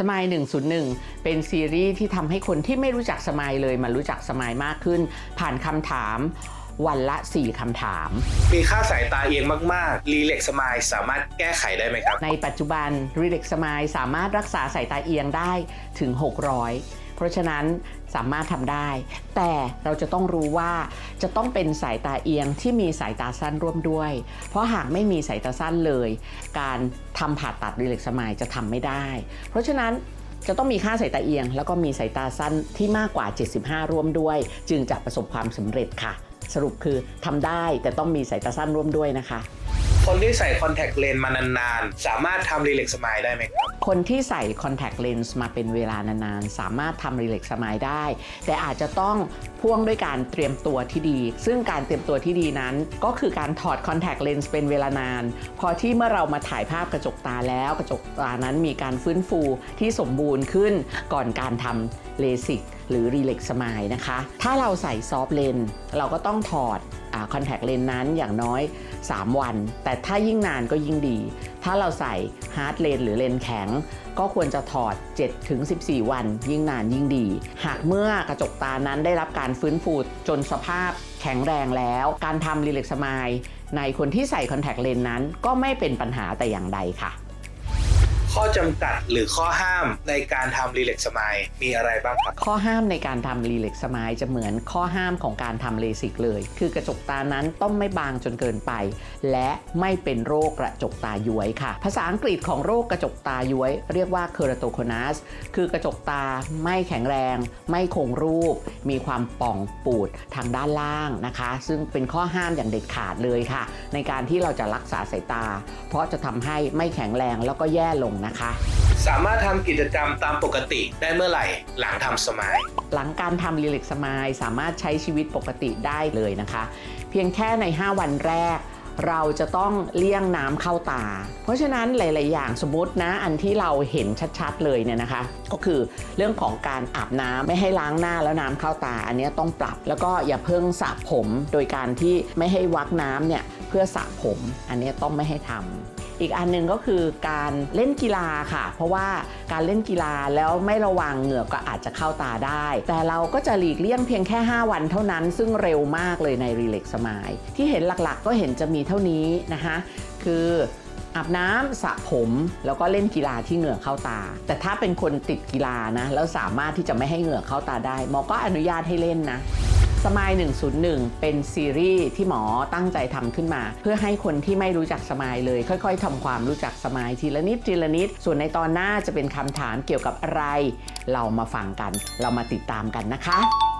สมาย101 เป็นซีรีส์ที่ทำให้คนที่ไม่รู้จักสมายเลยมารู้จักสมายมากขึ้น ผ่านคำถามวันละ 4 คำถาม มีค่าสายตาเอียงมาก ๆ รีเล็กสมายสามารถแก้ไขได้ไหมครับ ในปัจจุบัน r e l a x s m i l e สามารถรักษาสายตาเอียงได้ถึง 600 เพราะฉะนั้นสามารถทำได้ แต่เราจะต้องรู้ว่าจะต้องเป็นสายตาเอียงที่มีสายตาสั้นร่วมด้วย เพราะหากไม่มีสายตาสั้นเลย การทำผ่าตัด r e l a x s m i l e จะทำไม่ได้ เพราะฉะนั้นจะต้องมีค่าสายตาเอียง แล้วก็มีสายตาสั้นที่มากกว่า 75 ร่วมด้วย จึงจะประสบความสำเร็จค่ะ สรุปคือทำได้แต่ต้องมีสายตาสั้นร่วมด้วยนะคะ คนที่ใส่คอนแทคเลนส์มานานๆ สามารถทำรีเล็กสมายได้ไหมครับ คนที่ใส่ contact lens มาเป็นเวลานานๆ สามารถทำ relax smile ได้ แต่อาจจะต้องพ่วงด้วยการเตรียมตัวที่ดี ซึ่งการเตรียมตัวที่ดีนั้น ก็คือการถอด contact lens เป็นเวลานาน พอที่เมื่อเรามาถ่ายภาพกระจกตาแล้ว กระจกตานั้นมีการฟื้นฟูที่สมบูรณ์ขึ้นก่อนการทำเลสิกหรือ relax smile นะคะ ถ้าเราใส่ soft lens เราก็ต้องถอด คอนแทคเลนส์นั้นอย่างน้อย 3 วัน แต่ถ้ายิ่งนานก็ยิ่งดี ถ้าเราใส่ฮาร์ดเลนหรือเลนส์แข็ง ก็ควรจะถอด 7-14 วัน ยิ่งนานยิ่งดี หากเมื่อกระจกตานั้นได้รับการฟื้นฟูจนสภาพแข็งแรงแล้ว การทำรีเล็กซ์มายในคนที่ใส่คอนแทคเลนส์นั้นก็ไม่เป็นปัญหาแต่อย่างใดค่ะ ข้อจำกัดหรือข้อห้ามในการทำรีเล็กสมายมีอะไรบ้างครับ ข้อห้ามในการทำรีเล็กซ์มายจะเหมือนข้อห้ามของการทำเลสิกเลย คือกระจกตานั้นต้องไม่บางจนเกินไป และไม่เป็นโรคกระจกตาย้วยค่ะ ภาษาอังกฤษของโรคกระจกตาย้วย เรียกว่า keratoconus คือกระจกตาไม่แข็งแรง ไม่คงรูป มีความป่องปูดทางด้านล่างนะคะ ซึ่งเป็นข้อห้ามอย่างเด็ดขาดเลยค่ะ ในการที่เราจะรักษาสายตา เพราะจะทำให้ไม่แข็งแรงแล้วก็แย่ลงนะคะ สามารถทำกิจกรรมตามปกติได้เมื่อไหร่หลังทำสมายหลังการทำรีเล็กซ์มายสามารถใช้ชีวิตปกติได้เลยนะคะ เพียงแค่ใน 5 วันแรก เราจะต้องเลี่ยงน้ำเข้าตา เพราะฉะนั้นหลาย ๆ อย่างสมมตินะอันที่เราเห็นชัด ๆ เลยเนี่ยนะคะ ก็คือเรื่องของการอาบน้ำไม่ให้ล้างหน้าแล้วน้ำเข้าตา อันเนี้ยต้องปรับ แล้วก็อย่าเพิ่งสระผมโดยการที่ไม่ให้วักน้ำเนี่ยเพื่อสระผม อันเนี้ยต้องไม่ให้ทำ อีกอันหนึ่งก็คือการเล่นกีฬาค่ะ เพราะว่าการเล่นกีฬาแล้วไม่ระวังเหงื่อก็อาจจะเข้าตาได้ แต่เราก็จะหลีกเลี่ยงเพียงแค่ 5 วันเท่านั้น ซึ่งเร็วมากเลยในรีเล็กสมายที่เห็นหลักๆ ก็เห็นจะมีเท่านี้นะคะคืออาบน้ำสระผมแล้วก็เล่นกีฬาที่เหงื่อเข้าตา แต่ถ้าเป็นคนติดกีฬานะแล้วสามารถที่จะไม่ให้เหงื่อเข้าตาได้หมอก็อนุญาตให้เล่นนะ สมาย101 เป็นซีรีส์ที่หมอตั้งใจทำขึ้นมา เพื่อให้คนที่ไม่รู้จักสมายเลย ค่อย ๆทำความรู้จักสมายทีละนิดทีละนิด ส่วนในตอนหน้าจะเป็นคำถามเกี่ยวกับอะไร เรามาฟังกัน เรามาติดตามกันนะคะ